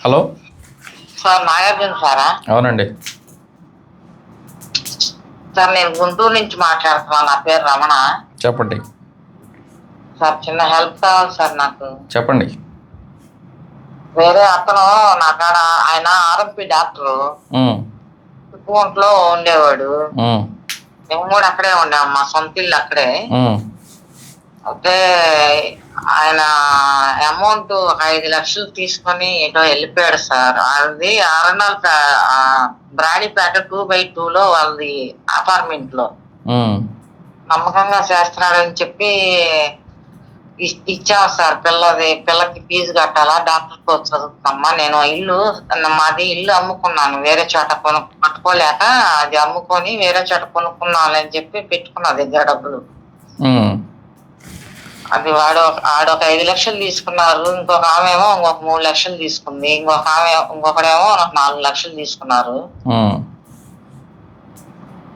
Hello? Sir Nagarjuna సారా? అవునండి. Sir నేను గుంటూరు నుంచి మాట్లాడుతున్నాను నా పేరు రమణ. చెప్పండి. సార్ చిన్న హెల్ప్ కావాలి సార్ నాకు. చెప్పండి. వేరే అతను నా కాడ ఆయన ఆర్ఎంపీ డాక్టరు. ఒంట్లో ఉండేవాడు మేము కూడా అక్కడే ఉండాం మా సొంత ఇల్లు అక్కడే. ఆయన అమౌంట్ ఒక ఐదు లక్షలు తీసుకొని ఏటో వెళ్ళిపోయాడు సార్. అది అరణాల బ్రాడీపేట టూ బై టూ లో వాళ్ళది అపార్ట్మెంట్లో. నమ్మకంగా చేస్తున్నాడని చెప్పి ఇచ్చాం సార్. పిల్లది పిల్లకి ఫీజు కట్టాలా డాక్టర్ కోర్స్ నేను ఇల్లు మాది ఇల్లు అమ్ముకున్నాను. వేరే చోట కొను పట్టుకోలేక అది అమ్ముకొని వేరే చోట కొనుక్కున్నాను అని చెప్పి పెట్టుకున్నా దగ్గర డబ్బులు. అది వాడు ఒక- ఆడొక ఐదు లక్షలు తీసుకున్నారు. ఇంకొక ఆమె ఏమో ఇంకొక మూడు లక్షలు తీసుకుంది. ఇంకొక ఆమె ఇంకొకడేమో నాలుగు లక్షలు తీసుకున్నారు.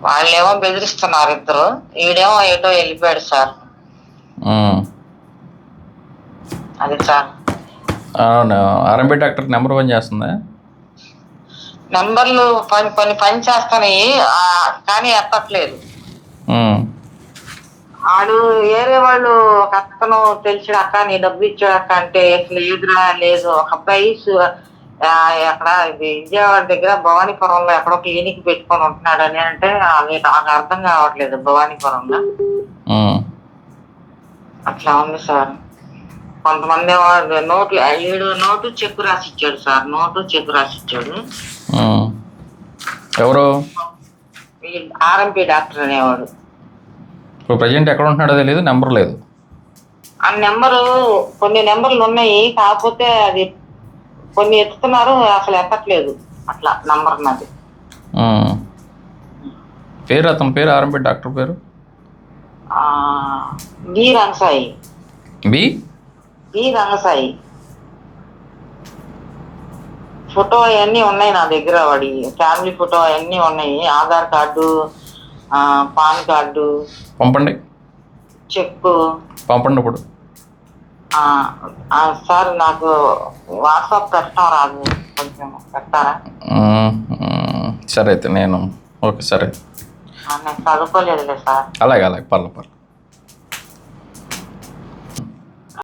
వాళ్ళేమో బెదిరిస్తున్నారు ఇద్దరు. ఈడేమో ఏటో వెళ్ళిపోయాడు సార్. అది సార్. అవును? ఆర్ఎంపీ డాక్టర్ నెంబర్ వన్ చేస్తుందా? నంబర్లు పని కొన్ని పని చేస్తున్నాయి ఆ, కానీ ఎత్తట్లేదు. ఆడు వేరే వాళ్ళు ఒక అతను తెలిసిన అక్క నీ డబ్బు ఇచ్చాడు అక్క అంటే లేదురా లేదు. ఒక అబ్బాయి అక్కడ విజయవాడ దగ్గర భవానీపురంలో ఎక్కడో క్లినిక్ పెట్టుకొని ఉంటున్నాడు అని అంటే నాకు అర్థం కావట్లేదు భవానీపురంలో. అట్లా ఉంది సార్. కొంతమంది నోట్లు ఏడు నోటు చెక్కు రాసి ఇచ్చాడు సార్. నోటు చెక్కు రాసి ఇచ్చాడు. ఎవరు? ఆర్ఎంపీ డాక్టర్ అనేవాడు. ఇప్పుడు ప్రజెంట్ ఎక్కడ ఉంటున్నాడో తెలియదు నెంబర్ లేదు. ఆ నెంబరు కొన్ని నెంబర్లు ఉన్నాయి కాకపోతే అది కొన్ని ఎత్తుతున్నారు అసలు ఎత్తట్లేదు అట్లా నంబర్ నాది. పేరు అతని పేరు ఆర్ఎంపీ డాక్టర్ పేరు? B Rangasai. B? B Rangasai. Photo అవన్నీ ఉన్నాయి నా దగ్గర వాడి ఫ్యామిలీ ఫోటో అవన్నీ ఉన్నాయి ఆధార్ కార్డు పాన్ కార్డు. పంపండి. చెక్కు. పంపండి ఇప్పుడు సార్ నాకు వాట్సాప్ పెట్టడం రాదు. కొంచెం ఉమ్. సరే అయితే నేను ఓకే సరే. నేను చదువుకోలేదులే సార్. అలాగే అలాగే పర్లేదు పర్లేదు